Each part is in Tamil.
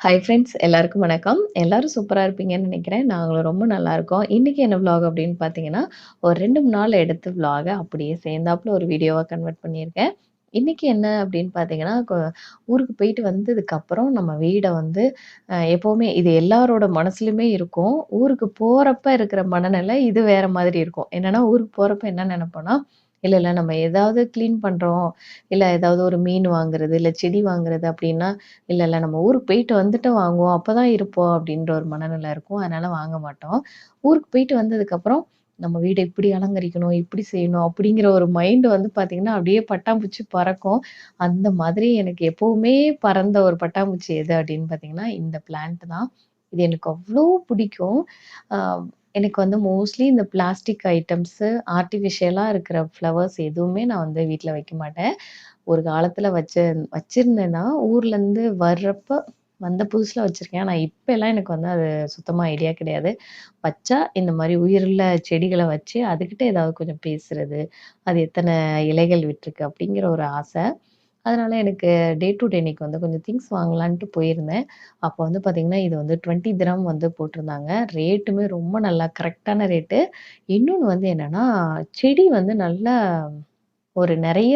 ஹாய் ஃப்ரெண்ட்ஸ் எல்லாருக்கும் வணக்கம். எல்லாரும் சூப்பராக இருப்பீங்கன்னு நினைக்கிறேன் நாங்களும் ரொம்ப நல்லா இருக்கோம். இன்னைக்கு என்ன விளாக் அப்படின்னு பார்த்தீங்கன்னா, ஒரு 2, 3 நாள் எடுத்து விளாக அப்படியே சேர்ந்தாப்புல ஒரு வீடியோவாக கன்வெர்ட் பண்ணியிருக்கேன். இன்னைக்கு என்ன அப்படின்னு பார்த்தீங்கன்னா, ஊருக்கு போயிட்டு வந்ததுக்கப்புறம் நம்ம வீடை வந்து எப்போவுமே இது எல்லாரோட மனசுலையுமே இருக்கும். ஊருக்கு போகிறப்ப இருக்கிற மனநிலை இது வேற மாதிரி இருக்கும். என்னன்னா, ஊருக்கு போகிறப்ப என்ன நினைப்போன்னா இல்லை இல்லை நம்ம ஏதாவது க்ளீன் பண்ணுறோம் இல்லை ஏதாவது ஒரு மீன் வாங்குறது, இல்லை செடி வாங்குறது அப்படின்னா, இல்லை இல்லை நம்ம ஊருக்கு போயிட்டு வந்துட்டு வாங்குவோம். அப்போ தான் இருப்போம் அப்படின்ற ஒரு மனநிலை இருக்கும். அதனால் வாங்க மாட்டோம். ஊருக்கு போயிட்டு வந்ததுக்கப்புறம், நம்ம வீடை இப்படி அலங்கரிக்கணும், இப்படி செய்யணும் அப்படிங்கிற ஒரு மைண்டு வந்து பார்த்திங்கன்னா அப்படியே பட்டாம்பூச்சி பறக்கும். அந்த மாதிரி எனக்கு எப்போவுமே பறந்த ஒரு பட்டாம்பூச்சி எது அப்படின்னு பார்த்தீங்கன்னா, இந்த பிளான்ட் தான். இது எனக்கு அவ்வளோ பிடிக்கும். எனக்கு வந்து மோஸ்ட்லி இந்த பிளாஸ்டிக் ஐட்டம்ஸு, ஆர்டிஃபிஷியலாக இருக்கிற ஃப்ளவர்ஸ் எதுவுமே நான் வந்து வீட்டில் வைக்க மாட்டேன். ஒரு காலத்துல வச்சு வச்சிருந்தேன்னா ஊர்லேருந்து வர்றப்ப வந்த புதுசுல வச்சிருக்கேன். ஆனா இப்பலாம் எனக்கு வந்து அது சுத்தமா ஐடியா கிடையாது. வச்சா இந்த மாரி உயிருள்ள செடிகள வச்சு, அதுகிட்ட ஏதாவது கொஞ்சம் பேசுறது, அது எத்தன இலைகள் விட்டுருக்கு அப்படிங்கிற ஒரு ஆசை. அதனால் எனக்கு டே டு டே இன்னைக்கு வந்து கொஞ்சம் திங்ஸ் வாங்கலான்ட்டு போயிருந்தேன். அப்போ வந்து பார்த்திங்கன்னா இது வந்து டுவெண்ட்டி கிராம் வந்து போட்டிருந்தாங்க. ரேட்டுமே ரொம்ப நல்லா கரெக்டான ரேட்டு. இன்னொன்று வந்து என்னன்னா, செடி வந்து நல்லா ஒரு நிறைய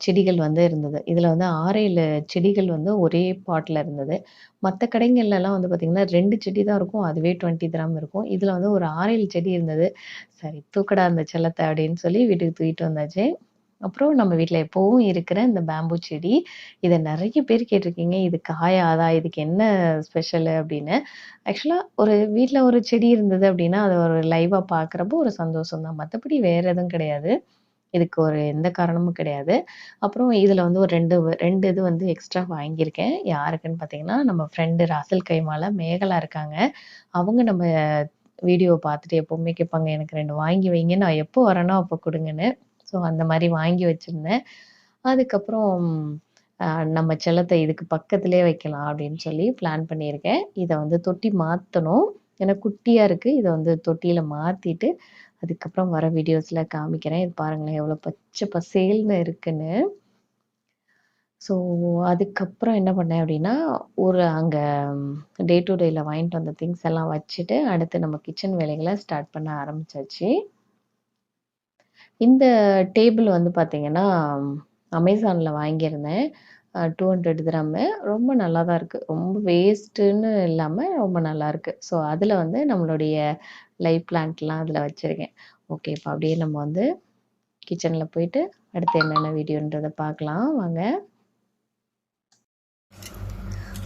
செடிகள் வந்து இருந்தது. இதில் வந்து 6, 7 செடிகள் வந்து ஒரே பாட்டில் இருந்தது. மற்ற கடைங்கள்லலாம் வந்து பார்த்திங்கன்னா ரெண்டு செடி தான் இருக்கும். அதுவே டுவெண்ட்டி கிராம் இருக்கும். இதில் வந்து ஒரு 6, 7 செடி இருந்தது. சரி தூக்கடா அந்த செல்லத்தை அப்படின்னு சொல்லி வீட்டுக்கு தூக்கிட்டு வந்தாச்சு. அப்புறம் நம்ம வீட்டில் எப்போவும் இருக்கிற இந்த பேம்பூ செடி. இதை நிறைய பேர் கேட்டிருக்கீங்க. இது காயாதா? இதுக்கு என்ன ஸ்பெஷலு அப்படின்னு. ஆக்சுவலாக ஒரு வீட்டில் ஒரு செடி இருந்தது அப்படின்னா, அதை ஒரு லைவாக பார்க்குறப்போ ஒரு சந்தோஷம் தான். மற்றபடி வேறு எதுவும் கிடையாது. இதுக்கு ஒரு எந்த காரணமும் கிடையாது. அப்புறம் இதில் வந்து ஒரு ரெண்டு ரெண்டு இது வந்து எக்ஸ்ட்ரா வாங்கியிருக்கேன். யாருக்குன்னு பார்த்தீங்கன்னா, நம்ம ஃப்ரெண்டு ராசல் கைமால மேகலா இருக்காங்க. அவங்க நம்ம வீடியோ பார்த்துட்டு எப்போவுமே கேட்பாங்க, "எனக்கு ரெண்டு வாங்கி வைங்க. நான் எப்போ வரேனோ அப்போ கொடுங்கன்னு ஸோ அந்த மாதிரி வாங்கி வச்சுருந்தேன் அதுக்கப்புறம் நம்ம செல்லத்தை இதுக்கு பக்கத்திலே வைக்கலாம் அப்படின்னு சொல்லி பிளான் பண்ணியிருக்கேன். இதை வந்து தொட்டி மாற்றணும் ஏன்னா குட்டியாக இருக்குது இதை வந்து தொட்டியில் மாற்றிட்டு அதுக்கப்புறம் வர வீடியோஸில் காமிக்கிறேன். இது பாருங்களேன் எவ்வளோ பச்சை பசேல்னு இருக்குன்னு. ஸோ அதுக்கப்புறம் என்ன பண்ணேன் அப்படின்னா, ஒரு அங்கே டே டு டேயில் வாங்கிட்டு வந்த திங்ஸ் எல்லாம் வச்சுட்டு, அடுத்து நம்ம கிச்சன் வேலைகளை ஸ்டார்ட் பண்ண ஆரம்பிச்சாச்சு. இந்த டேபிள் வந்து பார்த்தீங்கன்னா, அமேசான்ல வாங்கியிருந்தேன். அ 200 கிராமு ரொம்ப நல்லா தான் இருக்கு. ரொம்ப வேஸ்ட்டுன்னு இல்லாம ரொம்ப நல்லாருக்கு. ஸோ அதுல வந்து நம்மளுடைய லைவ் பிளான்ட்லாம் அதுல வச்சிருக்கேன். ஓகே. இப்ப அப்படியே நம்ம வந்து கிச்சன்ல போயிட்டு, அடுத்து என்னென்ன வீடியோன்றத பார்க்கலாம் வாங்க.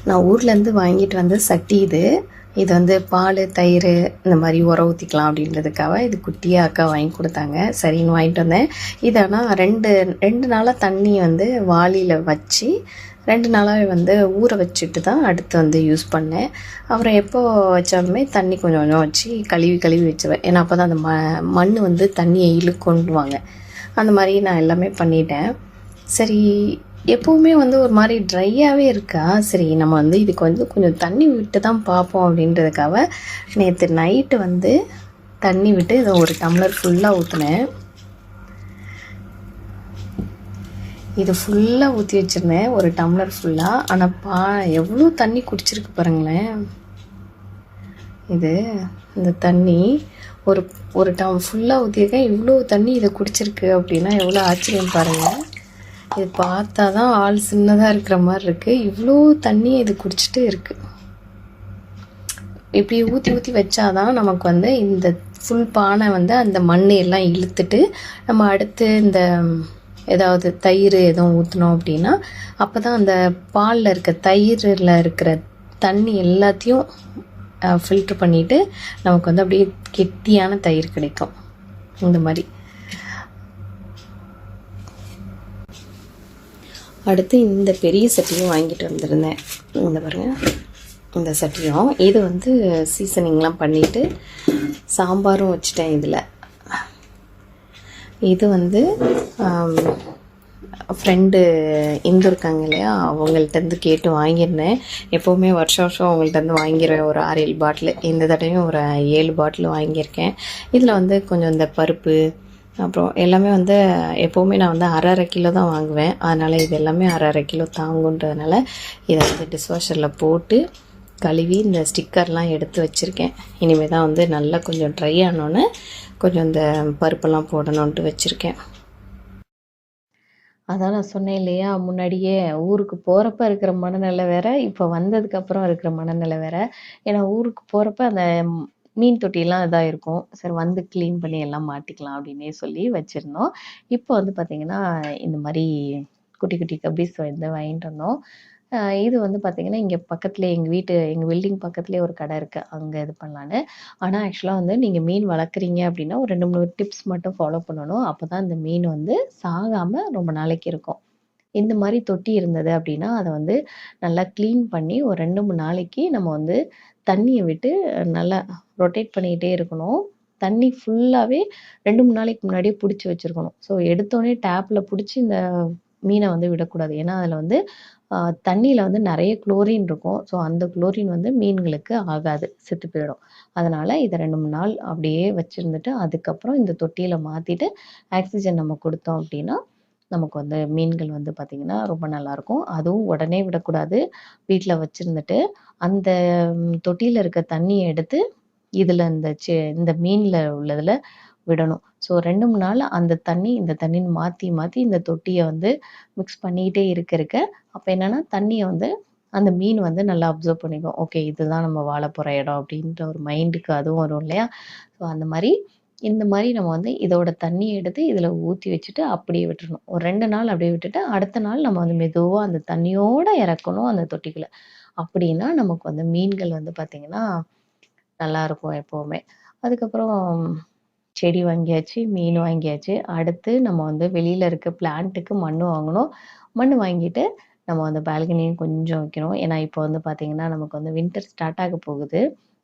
நான் ஊர்லேருந்து வாங்கிட்டு வந்த சட்டி இது. இது வந்து பால் தயிர் இந்த மாதிரி உரம் ஊற்றிக்கலாம் அப்படின்றதுக்காக இது குட்டியாக அக்கா வாங்கி கொடுத்தாங்க சரின்னு வாங்கிட்டு வந்தேன். இது ஆனா 2 2 நாளா தண்ணி வந்து வாளியில் வச்சு, ரெண்டு நாளாக வந்து ஊற வச்சுட்டு தான் அடுத்து வந்து யூஸ் பண்ணேன். அப்புறம் எப்போ வச்சாலுமே தண்ணி கொஞ்சம் கொஞ்சம் வச்சு கழுவி கழுவி வச்சுருவேன். ஏன்னா அப்பதான் அந்த ம மண் வந்து தண்ணியை இழுக்கொண்டுவாங்க அந்த மாதிரி நான் எல்லாமே பண்ணிட்டேன். சரி எப்போவுமே வந்து ஒரு மாதிரி ட்ரையாகவே இருக்கா, சரி நம்ம வந்து இதுக்கு வந்து கொஞ்சம் தண்ணி விட்டு தான் பார்ப்போம் அப்படின்றதுக்காக, நேற்று நைட்டு வந்து தண்ணி விட்டு இதை ஒரு டம்ளர் ஃபுல்லாக ஊற்றினேன் இது ஃபுல்லாக ஊற்றி வச்சிருந்தேன். ஒரு டம்ளர் ஃபுல்லாக ஆனால் பா எவ்வளோ தண்ணி குடிச்சிருக்கு பாருங்களேன். இது இந்த தண்ணி ஒரு ஒரு டம் ஃபுல்லாக ஊற்றியிருக்கேன் இவ்வளோ தண்ணி இதை குடிச்சிருக்கு அப்படின்னா எவ்வளோ ஆச்சரியம் பாருங்கள் இது பார்த்தா தான் ஆள் சின்னதாக இருக்கிற மாதிரி இருக்குது இவ்வளோ தண்ணிய இது குடிச்சிட்டு இருக்குது இப்படி ஊற்றி ஊற்றி வச்சாதான் நமக்கு வந்து இந்த ஃபுல் பானை வந்து அந்த மண்ணை எல்லாம் இழுத்துட்டு, நம்ம அடுத்து இந்த ஏதாவது தயிர் எதுவும் ஊற்றினோம் அப்படின்னா, அப்போ தான் அந்த பாலில் இருக்க தயிரில் இருக்கிற தண்ணி எல்லாத்தையும் ஃபில்ட்ரு ஃபில்டர் நமக்கு வந்து அப்படியே கெட்டியான தயிர் கிடைக்கும். இந்த மாதிரி. அடுத்து இந்த பெரிய சட்டியும் வாங்கிட்டு வந்திருந்தேன். இந்த பாருங்கள் இந்த சட்டியும். இது வந்து சீசனிங்லாம் பண்ணிவிட்டு சாம்பாரும் வச்சுட்டேன் இதில் இது வந்து ஃப்ரெண்டு இந்து இருக்காங்க இல்லையா, அவங்கள்ட்டேருந்து கேட்டு வாங்கியிருந்தேன். எப்போவுமே வருஷம் வருஷம் அவங்கள்ட்டேருந்து வாங்கிருவேன் ஒரு 6, 7 பாட்டிலு. இந்த தடவையும் ஒரு ஏழு பாட்டில் வாங்கியிருக்கேன். இதில் வந்து கொஞ்சம் இந்த பருப்பு, அப்புறம் எல்லாமே வந்து எப்போவுமே நான் வந்து அரை அரை கிலோ தான் வாங்குவேன். அதனால் இது எல்லாமே அரை அரை கிலோ தாங்குன்றதுனால இதை வந்து டிஷ்வாஷரில் போட்டு கழுவி இந்த ஸ்டிக்கர்லாம் எடுத்து வச்சுருக்கேன். இனிமேல் தான் வந்து நல்லா கொஞ்சம் ட்ரை ஆனோன்னே கொஞ்சம் இந்த பருப்பெல்லாம் போடணுன்ட்டு வச்சுருக்கேன். அதான் நான் சொன்னேன் இல்லையா முன்னாடியே ஊருக்கு போகிறப்ப இருக்கிற மனநிலை வேற இப்போ வந்ததுக்கப்புறம் இருக்கிற மனநிலை வேற. ஏன்னா ஊருக்கு போகிறப்ப அந்த மீன் தொட்டிலாம் இதாக இருக்கும். சரி வந்து க்ளீன் பண்ணி எல்லாம் மாட்டிக்கலாம் அப்படின்னே சொல்லி வச்சுருந்தோம். இப்போ வந்து பார்த்திங்கன்னா இந்த மாதிரி குட்டி குட்டி கபீஸ் வந்து வாங்கிட்டு வந்தோம். இது வந்து பார்த்திங்கன்னா இங்கே பக்கத்துலேயே எங்கள் வீட்டு எங்கள் பில்டிங் பக்கத்துலேயே ஒரு கடை இருக்குது அங்கே இது பண்ணலான்னு. ஆனால் ஆக்சுவலாக வந்து நீங்கள் மீன் வளர்க்குறீங்க அப்படின்னா ஒரு ரெண்டு மூணு டிப்ஸ் மட்டும் ஃபாலோ பண்ணணும். அப்போ தான் இந்த மீன் வந்து சாகாமல் ரொம்ப நாளைக்கு இருக்கும். இந்த மாதிரி தொட்டி இருந்தது அப்படின்னா அதை வந்து நல்லா க்ளீன் பண்ணி ஒரு ரெண்டு மூணு நாளைக்கு நம்ம வந்து தண்ணியை விட்டு நல்லா ரொட்டேட் பண்ணிக்கிட்டே இருக்கணும். தண்ணி ஃபுல்லாகவே ரெண்டு மூணு நாளைக்கு முன்னாடியே பிடிச்சி வச்சுருக்கணும். ஸோ எடுத்தோடனே டேப்பில் பிடிச்சி இந்த மீனை வந்து விடக்கூடாது. ஏன்னா அதில் வந்து தண்ணியில் வந்து நிறைய குளோரின் இருக்கும். ஸோ அந்த குளோரின் வந்து மீன்களுக்கு ஆகாது செத்து போயிடும். அதனால் இதை ரெண்டு மூணு நாள் அப்படியே வச்சுருந்துட்டு அதுக்கப்புறம் இந்த தொட்டியில் மாற்றிட்டு ஆக்சிஜன் நம்ம கொடுத்தோம் அப்படின்னா நமக்கு வந்து மீன்கள் வந்து பார்த்திங்கன்னா ரொம்ப நல்லாயிருக்கும். அதுவும் உடனே விடக்கூடாது. வீட்டில் வச்சுருந்துட்டு அந்த தொட்டியில் இருக்க தண்ணியை எடுத்து இதில் இந்த செ இந்த மீனில் உள்ளதில் விடணும். ஸோ ரெண்டு மூணு நாள் அந்த தண்ணி இந்த தண்ணின்னு மாற்றி மாற்றி இந்த தொட்டியை வந்து மிக்ஸ் பண்ணிக்கிட்டே இருக்க இருக்க அப்போ என்னென்னா தண்ணியை வந்து அந்த மீன் வந்து நல்லா அப்சர்வ் பண்ணிக்கும். ஓகே இதுதான் நம்ம வாழ போகிற இடம் அப்படின்ற ஒரு மைண்டுக்கு அதுவும் வரும் இல்லையா? ஸோ அந்த மாதிரி இந்த மாதிரி நம்ம வந்து இதோட தண்ணியை எடுத்து இதில் ஊற்றி வச்சுட்டு அப்படியே விட்டுறணும். ஒரு ரெண்டு நாள் அப்படியே விட்டுட்டு அடுத்த நாள் நம்ம வந்து மெதுவாக அந்த தண்ணியோடு இறக்கணும் அந்த தொட்டிக்குள்ள. அப்படின்னா நமக்கு வந்து மீன்கள் வந்து பார்த்திங்கன்னா நல்லா இருக்கும் எப்போவுமே. அதுக்கப்புறம் செடி வாங்கியாச்சு மீன் வாங்கியாச்சு. அடுத்து நம்ம வந்து வெளியில் இருக்க பிளான்ட்டுக்கு மண் வாங்கணும். மண் வாங்கிட்டு நம்ம வந்து பால்கனியும் கொஞ்சம் வைக்கணும். ஏன்னா இப்போ வந்து பார்த்திங்கன்னா நமக்கு வந்து வின்டர் ஸ்டார்ட் ஆக போகுது.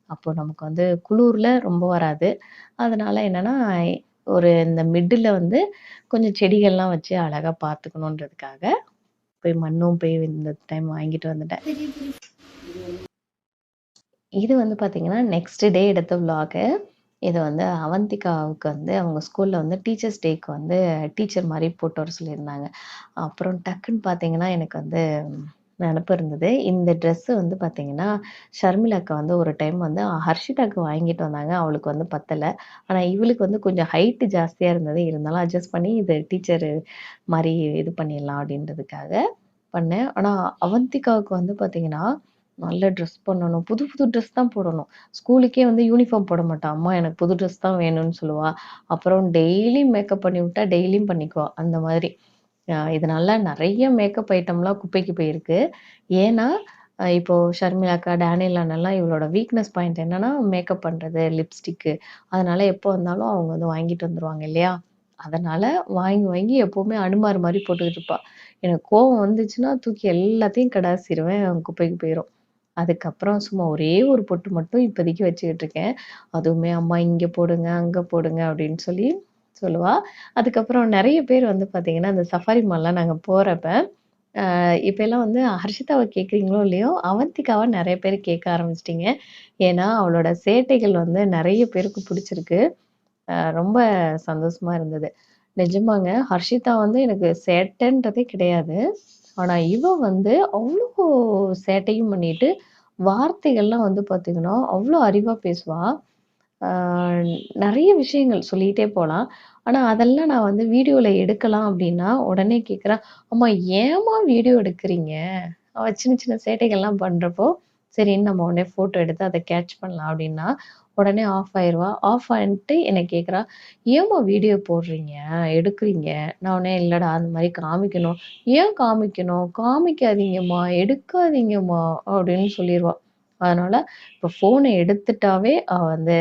அப்போ நமக்கு வந்து குளூரில் ரொம்ப வராது. அதனால என்னென்னா ஒரு இந்த மிட்டில் வந்து கொஞ்சம் செடிகள்லாம் வச்சு அழகாக பார்த்துக்கணுன்றதுக்காக போய் மண்ணும் போய் இந்த டைம் வாங்கிட்டு வந்துட்டேன். இது வந்து பார்த்தீங்கன்னா நெக்ஸ்ட் டே எடுத்த விலாகு இது வந்து அவந்திகாவுக்கு வந்து அவங்க ஸ்கூலில் வந்து டீச்சர்ஸ் டேக்கு வந்து டீச்சர் மாதிரி போட்டு வர சொல்லியிருந்தாங்க. அப்புறம் டக்குன்னு பார்த்தீங்கன்னா எனக்கு வந்து நினப்பு இருந்தது. இந்த ட்ரெஸ்ஸு வந்து பார்த்தீங்கன்னா ஷர்மிளாக்கு வந்து ஒரு டைம் வந்து ஹர்ஷிதாக்கு வாங்கிட்டு வந்தாங்க. அவளுக்கு வந்து பத்தலை. ஆனால் இவளுக்கு வந்து கொஞ்சம் ஹைட்டு ஜாஸ்தியாக இருந்தது. இருந்தாலும் அட்ஜஸ்ட் பண்ணி இது டீச்சர் மாதிரி இது பண்ணிடலாம் அப்படின்றதுக்காக பண்ணேன். ஆனால் அவந்திகாவுக்கு வந்து பார்த்தீங்கன்னா நல்ல ட்ரெஸ் பண்ணணும். புது புது ட்ரெஸ் தான் போடணும். ஸ்கூலுக்கே வந்து யூனிஃபார்ம் போட மாட்டா. அம்மா எனக்கு புது ட்ரெஸ் தான் வேணும்னு சொல்லுவா. அப்புறம் டெய்லியும் மேக்கப் பண்ணி விட்டா டெய்லியும் பண்ணிக்குவா. அந்த மாதிரி. இதனால நிறைய மேக்கப் ஐட்டம்லாம் குப்பைக்கு போயிருக்கு. ஏன்னா இப்போது இப்போ ஷர்மிளாக்கா டேனியல் அண்ணெல்லாம் இவளோட வீக்னஸ் பாயிண்ட் என்னன்னா மேக்கப் பண்ணுறது லிப்ஸ்டிக்கு அதனால எப்போ வந்தாலும் அவங்க வந்து வாங்கிட்டு வந்துருவாங்க இல்லையா? அதனால வாங்கி வாங்கி எப்போவுமே அனுமார் மாதிரி போட்டுக்கிட்டு இருப்பா. எனக்கு கோவம் வந்துச்சுன்னா தூக்கி எல்லாத்தையும் கடாசிடுவேன் குப்பைக்கு போயிடும் அதுக்கப்புறம் சும்மா ஒரே ஒரு பொட்டு மட்டும் இப்போதைக்கு வச்சுக்கிட்டு இருக்கேன். அதுவுமே அம்மா இங்கே போடுங்க அங்கே போடுங்க அப்படின்னு சொல்லி சொல்லுவாள் அதுக்கப்புறம் நிறைய பேர் வந்து பார்த்தீங்கன்னா அந்த சஃபாரி மால்லாம் நாங்கள் போகிறப்ப இப்போ எல்லாம் வந்து ஹர்ஷிதாவை கேட்குறீங்களோ இல்லையோ அவந்திகாவை நிறைய பேர் கேட்க ஆரம்பிச்சிட்டிங்க. ஏன்னா அவளோட சேட்டைகள் வந்து நிறைய பேருக்கு பிடிச்சிருக்கு. ரொம்ப சந்தோஷமா இருந்தது. நிஜமாங்க ஹர்ஷிதா வந்து எனக்கு சேட்டைன்றதே கிடையாது. ஆனால் இவ வந்து அவ்வளோ சேட்டையும் பண்ணிட்டு வார்த்தைகள்லாம் வந்து பார்த்தீங்கன்னா அவ்வளோ அறிவாக பேசுவாள் நிறைய விஷயங்கள் சொல்லிகிட்டே போகலாம் ஆனால் அதெல்லாம் நான் வந்து வீடியோவில் எடுக்கலாம் அப்படின்னா உடனே கேட்குறா அம்மா ஏம்மா வீடியோ எடுக்கிறீங்க? அவ சின்ன சின்ன சேட்டைகள்லாம் பண்ணுறப்போ சரின்னு நம்ம உடனே ஃபோட்டோ எடுத்து அதை கேட்ச் பண்ணலாம். அப்படின்னா உடனே ஆஃப் ஆயிடுவா ஆஃப் ஆயிட்டு என்னை கேட்குறா ஏம்மா வீடியோ போடுறீங்க? எடுக்கிறீங்க? நான் உடனே இல்லைடா அந்த மாதிரி காமிக்கணும். ஏன் காமிக்கணும்? காமிக்காதீங்கம்மா எடுக்காதீங்கம்மா அப்படின்னு சொல்லிடுவா அதனால இப்போ ஃபோனை எடுத்துட்டாவே அவள் வந்து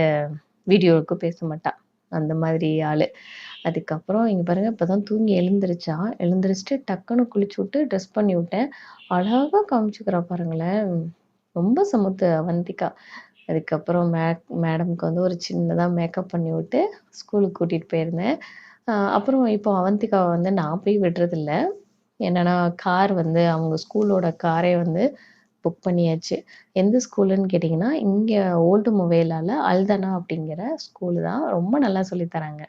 வீடியோவுக்கு பேச மாட்டாள் அந்த மாதிரி ஆளு. அதுக்கப்புறம் இங்க பாருங்க இப்பதான் தூங்கி எழுந்திரிச்சா? எழுந்திரிச்சிட்டு டக்குன்னு குளிச்சு விட்டு ட்ரெஸ் பண்ணி விட்டேன். அழகா காமிச்சுக்கிறா பாருங்களேன். ரொம்ப சமுத்து அவந்திக்கா. அதுக்கப்புறம் மே மேடம்க்கு வந்து ஒரு சின்னதாக மேக்கப் பண்ணி விட்டு ஸ்கூலுக்கு கூட்டிகிட்டு போயிருந்தேன். அப்புறம் இப்போ அவந்திகாவை வந்து நான் போய் விடுறதில்ல. என்னன்னா கார் வந்து அவங்க ஸ்கூலோட காரே வந்து புக் பண்ணியாச்சு எந்த ஸ்கூலுன்னு கேட்டிங்கன்னா இங்கே ஓல்டு மொபைலால் அல்தனா அப்படிங்கிற ஸ்கூலு தான் ரொம்ப நல்லா சொல்லித்தராங்க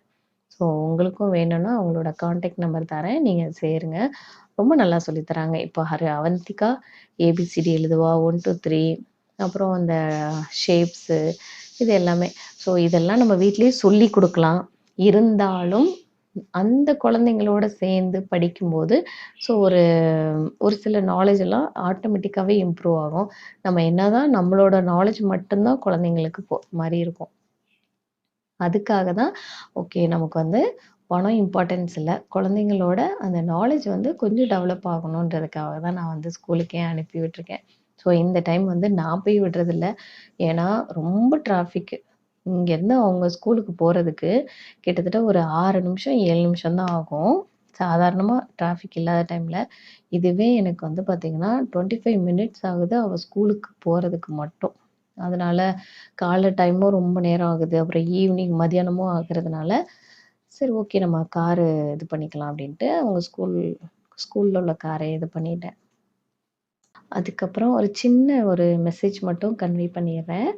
ஸோ உங்களுக்கும் வேணும்னா அவங்களோட காண்டாக்ட் நம்பர் தரேன். நீங்கள் சேருங்க. ரொம்ப நல்லா சொல்லித்தராங்க இப்போ ஹரி அவந்திகா ஏபிசிடி எழுதுவா. 1, 2, 3 அப்புறம் அந்த ஷேப்ஸு இது எல்லாமே. ஸோ இதெல்லாம் நம்ம வீட்லேயே சொல்லிக் கொடுக்கலாம் இருந்தாலும் அந்த குழந்தைங்களோட சேர்ந்து படிக்கும்போது, ஸோ ஒரு ஒரு சில நாலேஜ் எல்லாம் ஆட்டோமேட்டிக்காகவே இம்ப்ரூவ் ஆகும். நம்ம என்னதான் நம்மளோட நாலேஜ் மட்டும்தான் குழந்தைங்களுக்கு போ மாதிரி இருக்கும். அதுக்காக தான் ஓகே நமக்கு வந்து பணம் இம்பார்ட்டன்ஸ் இல்லை குழந்தைங்களோட அந்த நாலேஜ் வந்து கொஞ்சம் டெவலப் ஆகணுன்றதுக்காக தான் நான் வந்து ஸ்கூலுக்கே அனுப்பி விட்டுருக்கேன். ஸோ இந்த டைம் வந்து நான் போய் விடுறதில்ல. ஏன்னா ரொம்ப டிராஃபிக்கு. இங்கேருந்து அவங்க ஸ்கூலுக்கு போகிறதுக்கு கிட்டத்தட்ட ஒரு ஆறு நிமிஷம், ஏழு நிமிஷம் தான் ஆகும். சாதாரணமாக டிராஃபிக் இல்லாத டைமில் இதுவே எனக்கு வந்து பார்த்திங்கன்னா டுவெண்ட்டி ஃபைவ் மினிட்ஸ் ஆகுது அவள் ஸ்கூலுக்கு போகிறதுக்கு மட்டும். அதனால் காலை டைமும் ரொம்ப நேரம் ஆகுது. அப்புறம் ஈவினிங் மதியானமும் ஆகுறதுனால, சரி ஓகே நம்ம காரு இது பண்ணிக்கலாம் அப்படின்ட்டு அவங்க ஸ்கூல் ஸ்கூலில் உள்ள காரை இது பண்ணிட்டேன். அதுக்கப்புறம் ஒரு சின்ன ஒரு மெசேஜ் மட்டும் கன்வே பண்ணிடுறேன்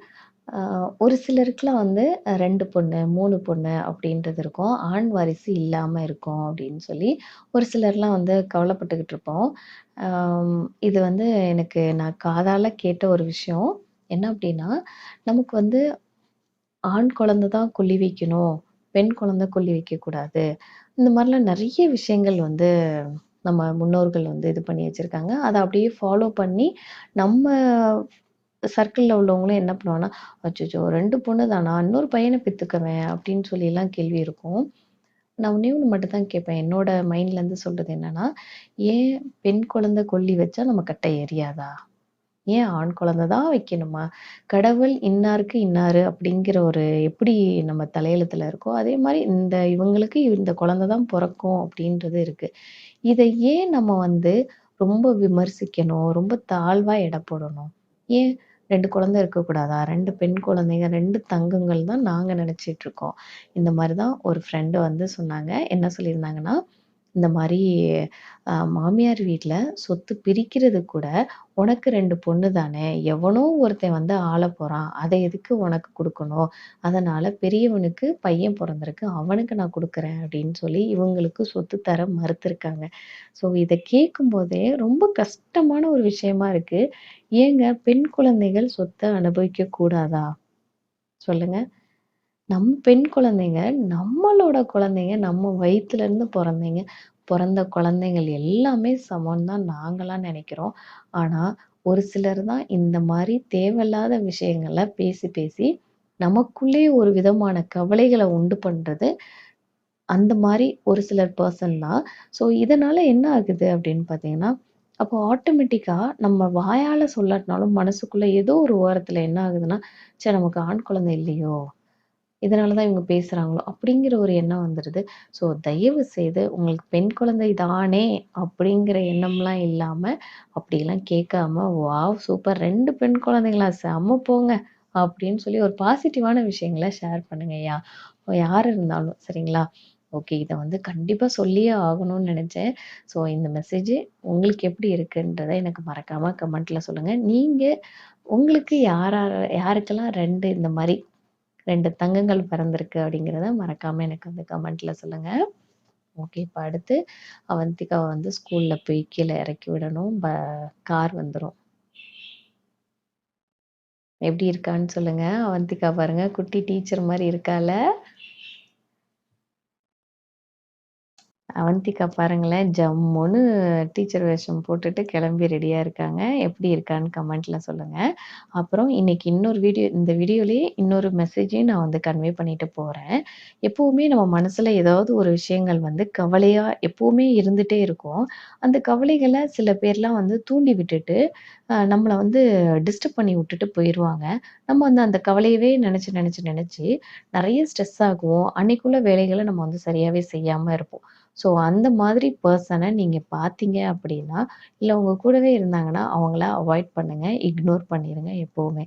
ஒரு சிலருக்குலாம் வந்து ரெண்டு பொண்ணு, 3 பொண்ணு அப்படின்றது இருக்கும். ஆண் வாரிசு இல்லாம இருக்கும் அப்படின்னு சொல்லி, ஒரு சிலர்லாம் வந்து கவலைப்பட்டுக்கிட்டு இருப்போம். அம் இது வந்து எனக்கு நான் காதால கேட்ட ஒரு விஷயம். என்ன அப்படின்னா, நமக்கு வந்து ஆண் குழந்தை தான் கொல்லி வைக்கணும், பெண் குழந்தை கொல்லி வைக்கக்கூடாது. இந்த மாரிலாம் நெறைய விஷயங்கள் வந்து நம்ம முன்னோர்கள் வந்து இது பண்ணி வச்சிருக்காங்க. அத அப்படியே ஃபாலோ பண்ணி நம்ம சர்க்கிளில் உள்ளவங்களும் என்ன பண்ணுவாங்கன்னா, அச்சோ ரெண்டு பொண்ணு தானா? இன்னொரு பையனை பெத்துக்கவேன்" அப்படின்னு சொல்லிலாம் கேள்வி இருக்கும். நான் ஒன்றே ஒன்று மட்டும் தான் கேட்பேன். என்னோட மைண்ட்லேருந்து சொல்கிறது என்னன்னா, "ஏன் பெண் குழந்தை கொல்லி வச்சா நம்ம கட்டை எரியாதா? ஏன் ஆண் குழந்தை தான் வைக்கணுமா? கடவுள் இன்னாருக்கு இன்னாரு அப்படிங்கிற ஒரு எப்படி நம்ம தலையெழுத்துல இருக்கோ, அதே மாதிரி இந்த இவங்களுக்கு இந்த குழந்தை தான் பிறக்கும் அப்படின்றது இருக்கு. இதை ஏன் நம்ம வந்து ரொம்ப விமர்சிக்கணும்? ரொம்ப தாழ்வாக எடை போடணும்? ஏன் ரெண்டு குழந்தை இருக்கக்கூடாதா? ரெண்டு பெண் குழந்தைங்க, ரெண்டு தங்கங்கள் தான் நாங்கள் நினச்சிட்ருக்கோம் இந்த மாதிரி தான் ஒரு ஃப்ரெண்டு வந்து சொன்னாங்க. என்ன சொல்லியிருந்தாங்கன்னா, இந்த மாரி அ மாமியார் வீட்ல சொத்து பிரிக்கிறது கூட, "உனக்கு 2 பொண்ணு தானே, எவனோ ஒருத்தன் வந்து ஆள போகிறான் அத எதுக்கு உனக்கு குடுக்கணும்? அதனால பெரியவனுக்கு பையன் பொறந்திருக்கு. அவனுக்கு நான் குடுக்குறேன்" அப்படின்னு சொல்லி இவங்களுக்கு சொத்து தர மறுத்திருக்காங்க. ஸோ இத கேட்கும்போதே ரொம்ப கஷ்டமான ஒரு விஷயமா இருக்கு. ஏங்க பெண் குழந்தைகள் சொத்த அனுபவிக்கக்கூடாதா கூடாதா? சொல்லுங்க. நம் பெண் குழந்தைங்க, நம்மளோட குழந்தைங்க, நம்ம வயித்துலருந்து பொறந்தைங்க. பிறந்த குழந்தைகள் எல்லாமே சமம் தான் நாங்களாம் நினைக்கிறோம் ஆனா, ஒரு சிலர் தான் இந்த மாதிரி தேவையில்லாத விஷயங்கள பேசி, பேசி நமக்குள்ளேயே ஒரு விதமான கவலைகளை உண்டு பண்றது, அந்த மாதிரி ஒரு சிலர் பர்சன் தான். ஸோ இதனால என்ன ஆகுது அப்படின்னு பார்த்தீங்கன்னா, அப்போ ஆட்டோமேட்டிக்காக நம்ம வாயால் சொல்லாட்டினாலும் மனசுக்குள்ள ஏதோ ஒரு ஓரத்தில் என்ன ஆகுதுன்னா, சரி நமக்கு ஆண் குழந்தை இல்லையோ! இதனால தான் இவங்க பேசுகிறாங்களோ அப்படிங்கிற ஒரு எண்ணம் வந்துடுது ஸோ தயவு செய்து உங்களுக்கு பெண் குழந்தை தானே அப்படிங்கிற எண்ணம்லாம் இல்லாமல் அப்படிலாம் கேட்காம, வாவ் சூப்பர் ரெண்டு பெண் குழந்தைங்களா? செம்ம போங்க! அப்படின்னு சொல்லி ஒரு பாசிட்டிவான விஷயங்கள ஷேர் பண்ணுங்கய்யா. யார் இருந்தாலும் சரிங்களா? ஓகே. இதை வந்து கண்டிப்பாக சொல்லியே ஆகணும்னு நினச்சேன் ஸோ இந்த மெசேஜ் உங்களுக்கு எப்படி இருக்குன்றத எனக்கு மறக்காமல் கமெண்ட்டில் சொல்லுங்கள் நீங்கள் உங்களுக்கு யார் யாருக்கெல்லாம் ரெண்டு இந்த மாதிரி ரெண்டு தங்கங்கள் பிறந்திருக்கு அப்படிங்கிறத மறக்காம எனக்கு வந்து கமெண்ட்ல சொல்லுங்க. ஓகே. இப்போ அடுத்து அவந்திகாவை வந்து ஸ்கூல்ல போய் கீழே இறக்கி விடணும். ப கார் வந்துடும் எப்படி இருக்கான்னு சொல்லுங்க. அவந்திகா பாருங்க குட்டி டீச்சர் மாதிரி இருக்கால? அவந்திகா பாருங்களேன், ஜம்முன்னு டீச்சர் வேஷம் போட்டுட்டு கிளம்பி ரெடியாக இருக்காங்க. எப்படி இருக்கான்னு கமெண்ட்டில் சொல்லுங்கள் அப்புறம் இன்னைக்கு இன்னொரு வீடியோ இந்த வீடியோலேயே இன்னொரு மெசேஜையும் நான் வந்து கன்வே பண்ணிட்டு போகிறேன் எப்போவுமே நம்ம மனசில் ஏதாவது ஒரு விஷயங்கள் வந்து கவலையாக எப்போவுமே இருந்துகிட்டே இருக்கும். அந்த கவலைகளை சில பேர்லாம் வந்து தூண்டி விட்டுட்டு, நம்மளை வந்து டிஸ்டர்ப் பண்ணி விட்டுட்டு போயிடுவாங்க நம்ம வந்து அந்த கவலையவே நினச்சி நினச்சி நினச்சி நிறைய ஸ்ட்ரெஸ் ஆகுவோம். அன்னைக்குள்ள வேலைகளை நம்ம வந்து சரியாகவே செய்யாமல் இருப்போம். ஸோ அந்த மாதிரி பர்சனை நீங்க பார்த்தீங்க அப்படின்னா, இல்ல உங்க கூடவே இருந்தாங்கன்னா, அவங்கள அவாய்ட் பண்ணுங்க. இக்னோர் பண்ணிருங்க எப்போவுமே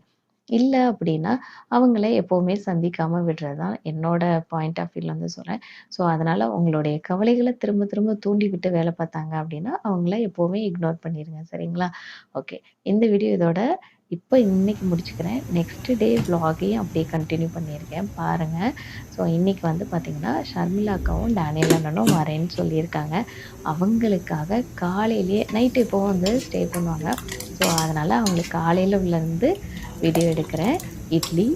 இல்ல அப்படின்னா, அவங்கள எப்பவுமே சந்திக்காம விடுறது தான் என்னோட பாயிண்ட் ஆஃப் வியூல வந்து சொல்றேன். ஸோ அதனால உங்களுடைய கவலைகள திரும்ப திரும்ப தூண்டி விட்டு வேல பார்த்தாங்க அப்படின்னா, அவங்கள எப்பவுமே இக்னோர் பண்ணிருங்க. சரிங்களா? ஓகே. இந்த வீடியோ இதோட இப்போ இன்னைக்கு முடிச்சுக்கிறேன் நெக்ஸ்ட் டே vlog-ஐயும் அப்படியே கண்டினியூ பண்ணியிருக்கேன் பாருங்கள் ஸோ இன்றைக்கி வந்து பார்த்திங்கன்னா ஷர்மிளா அக்காவும் டேனியல் அண்ணனும் வரேன்னு சொல்லியிருக்காங்க அவங்களுக்காக காலையிலேயே நைட்டு இப்போ வந்து ஸ்டே பண்ணுவாங்க ஸோ அதனால் அவங்களுக்கு காலையில் உள்ளேருந்து வீடியோ எடுக்கிறேன். இட்லி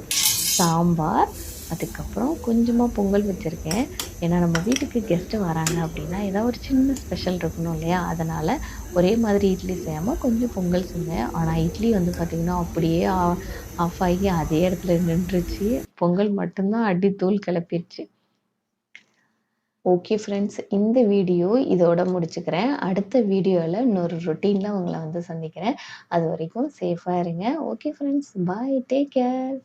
சாம்பார் அதுக்கப்புறம் கொஞ்சமாக பொங்கல் வச்சுருக்கேன். ஏன்னா நம்ம வீட்டுக்கு கெஸ்ட்டு வராங்க அப்படின்னா ஏதாவது ஒரு சின்ன ஸ்பெஷல் இருக்கணும் இல்லையா? அதனால் ஒரே மாதிரி இட்லி செய்யாமல் கொஞ்சம் பொங்கல் செஞ்சேன். ஆனால் இட்லி வந்து பார்த்திங்கன்னா அப்படியே ஆஃப் ஆகி அதே இடத்துல நின்றுச்சு. பொங்கல் மட்டும்தான் அடி தூள் கிளப்பிடுச்சு ஓகே ஃப்ரெண்ட்ஸ் இந்த வீடியோ இதோட முடிச்சுக்கிறேன். அடுத்த வீடியோவில் இன்னொரு ரொட்டீனில் உங்களை வந்து சந்திக்கிறேன். அது வரைக்கும் சேஃபாக இருங்க. Okay friends bye take care